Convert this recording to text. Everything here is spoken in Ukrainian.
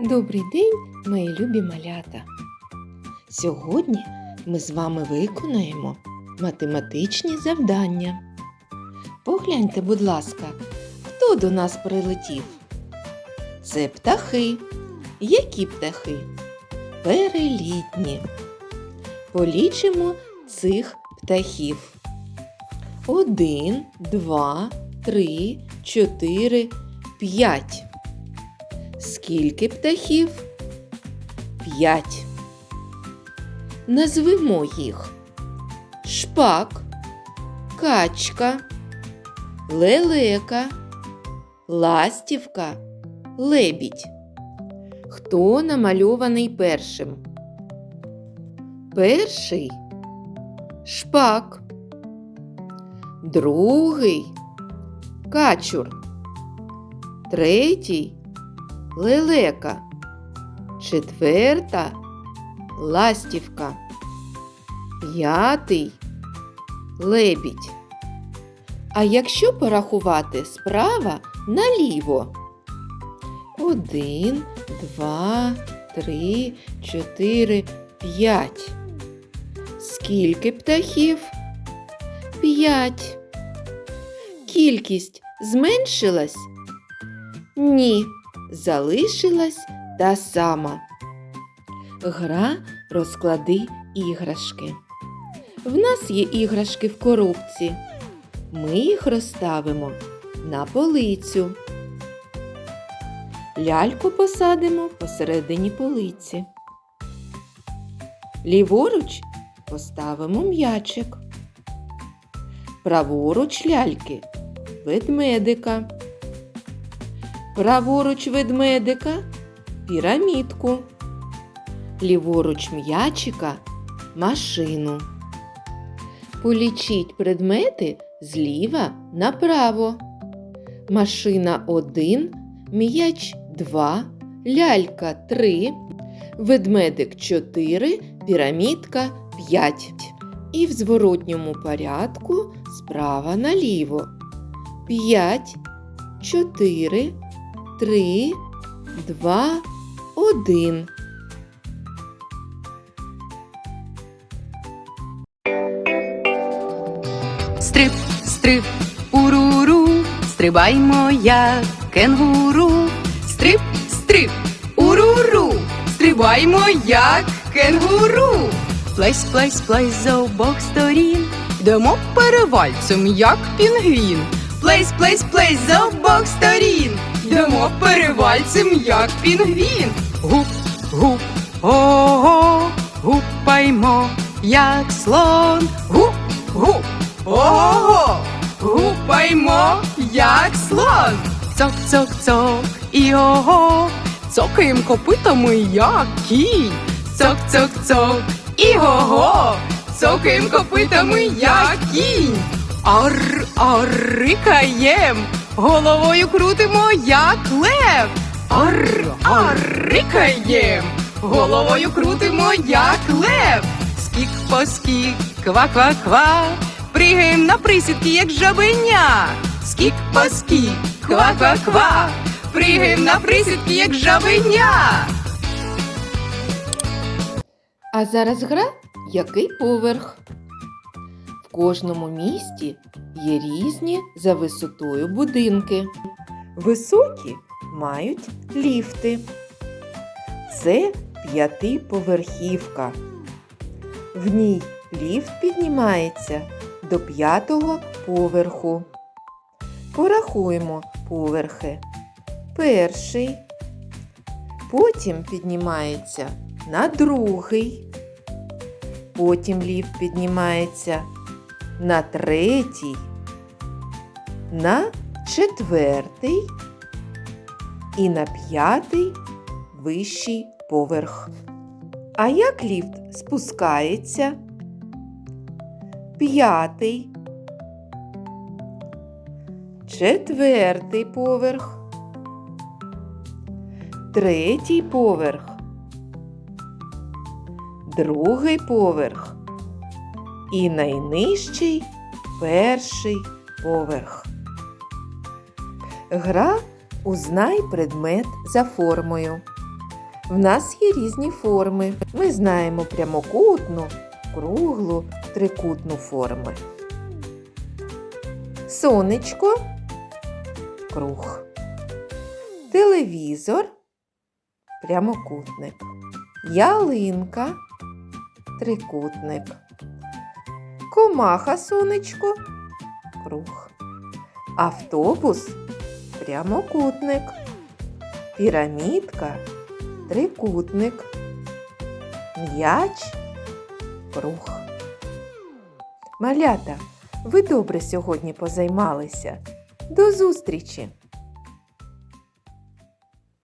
Добрий день, мої любі малята! Сьогодні ми з вами виконаємо математичні завдання. Погляньте, будь ласка, хто до нас прилетів? Це птахи. Які птахи? Перелітні. Полічимо цих птахів. Один, два, три, чотири, п'ять. Скільки птахів? П'ять. Назвемо їх шпак, качка, лелека, ластівка, лебідь. Хто намальований першим? Перший шпак, другий качур, третій лелека, четверта ластівка, п'ятий лебідь. А якщо порахувати справа наліво? Один, два, три, чотири, п'ять. Скільки птахів? П'ять. Кількість зменшилась? Ні, залишилась та сама. Гра розклади іграшки. В нас є іграшки в коробці. Ми їх розставимо на полицю. Ляльку посадимо посередині полиці. Ліворуч поставимо м'ячик. Праворуч ляльки ведмедика. Праворуч ведмедика пірамідку. Ліворуч м'ячика машину. Полічіть предмети зліва направо. Машина 1, м'яч 2, лялька 3, ведмедик 4, пірамідка 5. І в зворотньому порядку справа наліво. 5, 4, 3, 2, 1. Стрип, стрип, уруру, стрибаймо як кенгуру. Стрип, стрип, уруру, стрибаймо як кенгуру. Плесь, плесь, плесь з обох сторін. Йдемо перевальцем, як пінгвін. Плесь, плесь, плесь з обох сторін. Йдемо перевальцем, як пінгвін. Гуп, гуп, ого, гупаймо, як слон. Гуп, гуп. Ого! Гупаймо, як слон. Цок, цок, цок, і ого. Цокаєм копитами, як кінь. Цок, цок, цок, і ого. Цокаєм копитами, як кінь. Ар, ар, рикаєм. Головою крутимо, як лев. Ар, ар, рикаєм. Головою крутимо, як лев. Скік по скік, ква-ква-ква. Пригаєм на присідки, як жабеня. Скік по скік, ква-ква-ква. Пригаєм на присідки, як жабеня. А зараз гра який поверх. Кожному місті є різні за висотою будинки. Високі мають ліфти. Це п'ятиповерхівка. В ній ліфт піднімається до п'ятого поверху. Порахуємо поверхи. Перший. Потім піднімається на другий. Потім ліфт піднімається на третій, на четвертий і на п'ятий вищий поверх. А як ліфт спускається? П'ятий, четвертий поверх, третій поверх, другий поверх і найнижчий перший поверх. Гра Узнай предмет за формою. В нас є різні форми. Ми знаємо прямокутну, круглу, трикутну форми. Сонечко, круг. Телевізор, прямокутник. Ялинка, трикутник. Комаха сонечко, круг. Автобус, прямокутник. Пірамідка, трикутник. М'яч, круг. Малята, ви добре сьогодні позаймалися. До зустрічі!